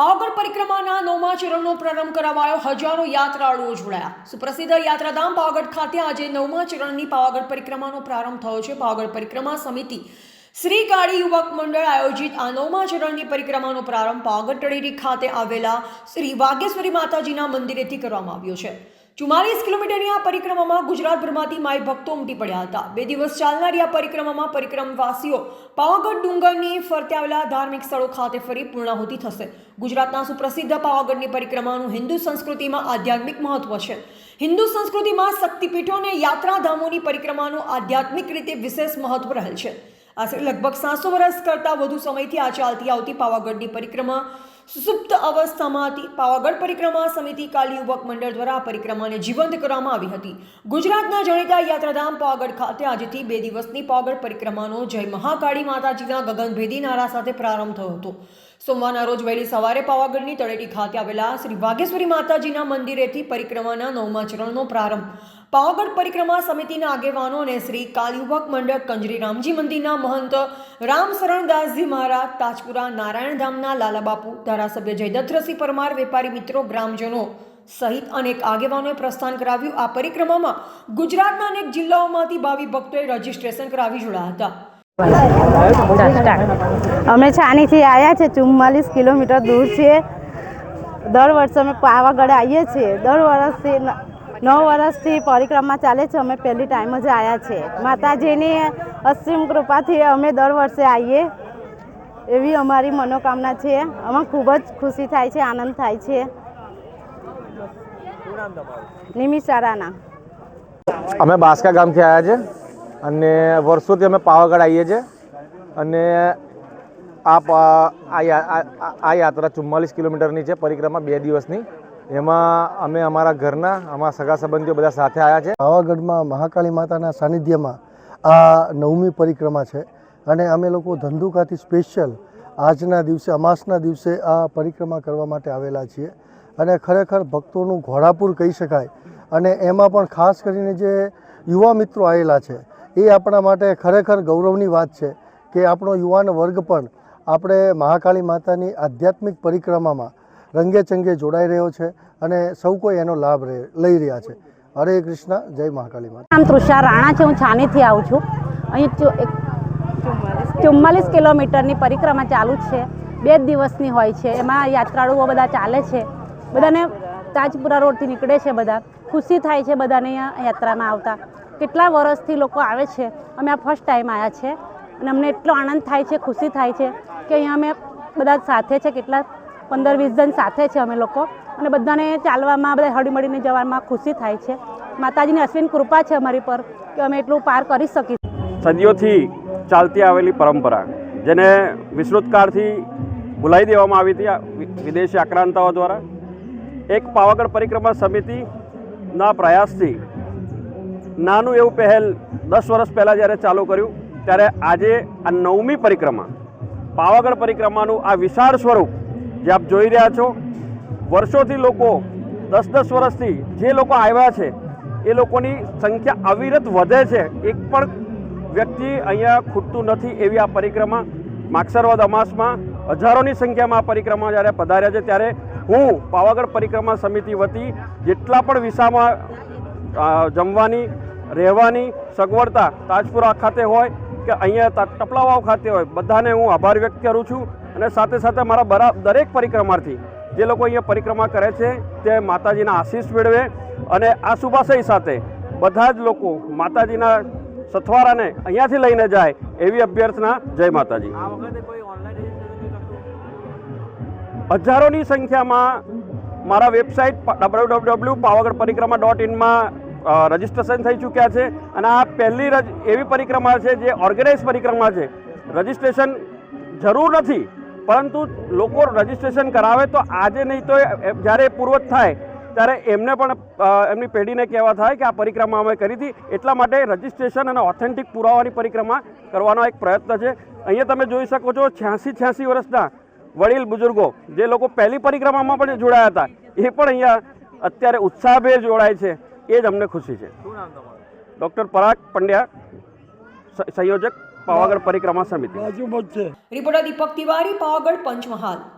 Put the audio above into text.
પાવાગઢ પરિક્રમાના નવમા ચરણનો પ્રારંભ કરાવાયો. હજારો યાત્રાળુઓ જોડાયા. સુપ્રસિદ્ધ યાત્રાધામ પાવાગઢ ખાતે આજે નવમા ચરણની પાવાગઢ પરિક્રમાનો પ્રારંભ થયો છે. પાવાગઢ પરિક્રમા સમિતિ શ્રી કાળી યુવક મંડળ આયોજિત આ નવમા ચરણની પરિક્રમાનો પ્રારંભ પાવાગઢ તળેટી ખાતે આવેલા શ્રી વાગેશ્વરી માતાજીના મંદિરેથી કરવામાં આવ્યો છે. ચુમ્માલીસ કિલોમીટરની આ પરિક્રમામાં ગુજરાતભરમાંથી માઈ ભક્તો ઉમટી પડ્યા હતા. બે દિવસ ચાલનારી આ પરિક્રમામાં પરિક્રમવાસીઓ પાવાગઢ ડુંગરની ફરતે આવેલા ધાર્મિક સ્થળો ખાતે ફરી પૂર્ણાહુતિ થશે. ગુજરાતના સુપ્રસિદ્ધ પાવાગઢની પરિક્રમાનું હિન્દુ સંસ્કૃતિમાં આધ્યાત્મિક મહત્વ છે. હિન્દુ સંસ્કૃતિમાં શક્તિપીઠો અને યાત્રાધામોની પરિક્રમાનું આધ્યાત્મિક રીતે વિશેષ મહત્વ રહેલ છે. આશરે લગભગ સાતસો વર્ષ કરતાં વધુ સમયથી આ ચાલતી આવતી પાવાગઢની પરિક્રમા સુસુપ્ત અવસ્થામાં હતી પાવાગઢ પરિક્રમા સમિતિ કાલી યુવક મંડળ દ્વારા આ પરિક્રમાને જીવંત કરવામાં આવી હતી. ગુજરાતના જાણીતા યાત્રાધામ પાવાગઢ ખાતે આજથી બે દિવસની પાવાગઢ પરિક્રમાનો જય મહાકાળી માતાજીના ગગનભેદી નારા સાથે પ્રારંભ થયો હતો. સોમવારના રોજ વહેલી સવારે પાવાગઢની તળેટી ખાતે આવેલા શ્રી વાઘેશ્વરી માતાજીના મંદિરેથી પરિક્રમાના નવમા ચરણનો પ્રારંભ. પાવાગઢ પરિક્રમા સમિતિના આગેવાનો અને શ્રી કાલયુવક મંડળ કંજરી રામજી મંદિરના મહંત રામ શરણદાસજી મહારાજ, તાજપુરા નારાયણધામના લાલાબાપુ, ધારાસભ્ય જયદત્તરસિંહ પરમાર, વેપારી મિત્રો, ગ્રામજનો સહિત અનેક આગેવાનોએ પ્રસ્થાન કરાવ્યું. આ પરિક્રમામાં ગુજરાતના અનેક જિલ્લાઓમાંથી ભાવિ ભક્તોએ રજીસ્ટ્રેશન કરાવી જોડાયા હતા. અમે છાનીથી આવ્યા છે ચુમ્માલીસ કિલોમીટર દૂર છે દર વર્ષે અમે પાવાગઢ આવીએ છીએ. દર વર્ષથી નવ વર્ષથી પરિક્રમા ચાલે છે અમે પહેલી ટાઈમ જ આવ્યા છે માતાજીની અસીમ કૃપાથી અમે દર વર્ષે આવીએ. એવી અમારી મનોકામના છે. અમે ખૂબ જ ખુશી થાય છે આનંદ થાય છે. નિમિષારાના. અમે બાસકા ગામથી આવ્યા છે અને વર્ષોથી અમે પાવાગઢ આવીએ છીએ. અને આ આ યાત્રા ચુમ્માલીસ કિલોમીટરની છે પરિક્રમા બે દિવસની. એમાં અમે અમારા ઘરના, અમારા સગા સંબંધીઓ બધા સાથે આવ્યા છે. પાવાગઢમાં મહાકાળી માતાના સાનિધ્યમાં આ નવમી પરિક્રમા છે. અને અમે લોકો ધંધુકાથી સ્પેશિયલ આજના દિવસે, અમાસના દિવસે આ પરિક્રમા કરવા માટે આવેલા છીએ. અને ખરેખર ભક્તોનું ઘોડાપુર કહી શકાય. અને એમાં પણ ખાસ કરીને જે યુવા મિત્રો આવેલા છે એ આપણા માટે ખરેખર ગૌરવની વાત છે કે આપણો યુવાન વર્ગ પણ આપણે મહાકાળી માતાની આધ્યાત્મિક પરિક્રમામાં રંગે ચંગે જોડાઈ રહ્યો છે અને સૌ કોઈ એનો લાભ લઈ રહ્યા છે. હરે કૃષ્ણ, જય મહાકાળી માતા. નામ તૃષા રાણા છે, હું છાનીથી આવું છું. અહીં ચુમ્માલીસ કિલોમીટરની પરિક્રમા ચાલુ છે. બે દિવસની હોય છે. એમાં યાત્રાળુઓ બધા ચાલે છે. બધાને તાજપુરા રોડથી નીકળે છે બધા. ખુશી થાય છે બધાને યાત્રામાં આવતા. કેટલા વર્ષથી લોકો આવે છે? અમે આ ફર્સ્ટ ટાઈમ આવ્યા છે અને અમને એટલો આનંદ થાય છે, ખુશી થાય છે કે અહીંયા અમે બધા સાથે છે, કેટલા પંદર વીસ જણ સાથે છે અમે લોકો. અને બધાને ચાલવામાં, બધા હળીમળીને જવામાં ખુશી થાય છે. માતાજીની અશ્વિન કૃપા છે અમારી પર કે અમે એટલું પાર કરી શકીએ સદીઓથી ચાલતી આવેલી પરંપરા, જેને વિસ્તૃતકાળથી ભૂલાઈ દેવામાં આવી હતી વિદેશી આક્રાંતાઓ દ્વારા, એક પાવાગઢ પરિક્રમા સમિતિના પ્રયાસથી નાનું એવું પહેલ દસ વર્ષ પહેલાં જ્યારે ચાલુ કર્યું, ત્યારે આજે આ નવમી પરિક્રમા, પાવાગઢ પરિક્રમાનું આ વિશાળ સ્વરૂપ જે આપ જોઈ રહ્યા છો, વર્ષોથી લોકો, દસ દસ વર્ષથી જે લોકો આવ્યા છે, એ લોકોની સંખ્યા અવિરત વધે છે. એક પણ વ્યક્તિ અહીંયા ખૂટતું નથી એવી આ પરિક્રમા. માક્ષરવાદ અમાસમાં હજારોની સંખ્યામાં આ પરિક્રમા જ્યારે પધાર્યા છે, ત્યારે હું પાવાગઢ પરિક્રમા સમિતિ વતી જેટલા પણ વિસામાં જમવાની રહેવાની સગવડતા તાજપુરા ખાતે હોય કે અહીંયા ટપલાવાવ ખાતે હોય બધાને હું આભાર વ્યક્ત કરું છું. અને સાથે સાથે મારા બરા દરેક પરિક્રમાર્થી જે લોકો અહીંયા પરિક્રમા કરે છે તે માતાજીના આશીષ મેળવે. અને આ શુભાશય સાથે બધા જ લોકો માતાજીના સથવારાને અહીંયાથી લઈને જાય એવી અભ્યર્થના જય માતાજી. હજારોની સંખ્યામાં મારા website W W W Pavagadh Parikrama dot ઇનમાં registration થઈ ચૂક્યા છે અને આ પહેલી રજ, એવી પરિક્રમા છે જે ઓર્ગેનાઇઝ પરિક્રમા છે. રજિસ્ટ્રેશન જરૂર નથી, પરંતુ લોકો રજિસ્ટ્રેશન કરાવે તો આજે નહીં તો જ્યારે પૂર્વજ થાય, ત્યારે એમને પણ એમની પેઢીને કહેવા થાય કે આ પરિક્રમા અમે કરી હતી. એટલા માટે રજિસ્ટ્રેશન અને ઓથેન્ટિક પુરાવાની પરિક્રમા કરવાનો એક પ્રયત્ન છે. અહીંયા તમે જોઈ શકો છો છ્યાસી છ્યાસી વર્ષના વડીલ બુઝુર્ગો જે લોકો પહેલી પરિક્રમામાં પણ જોડાયા હતા, એ પણ અહીંયા અત્યારે ઉત્સાહભેર જોડાય છે. એ જ અમને ખુશી છે. ડૉક્ટર પરાગ પંડ્યા સંયોજક પાવાગઢ પરિક્રમા સમિતિ. રિપોર્ટર દીપક તિવારી પાવાગઢ પંચમહાલ.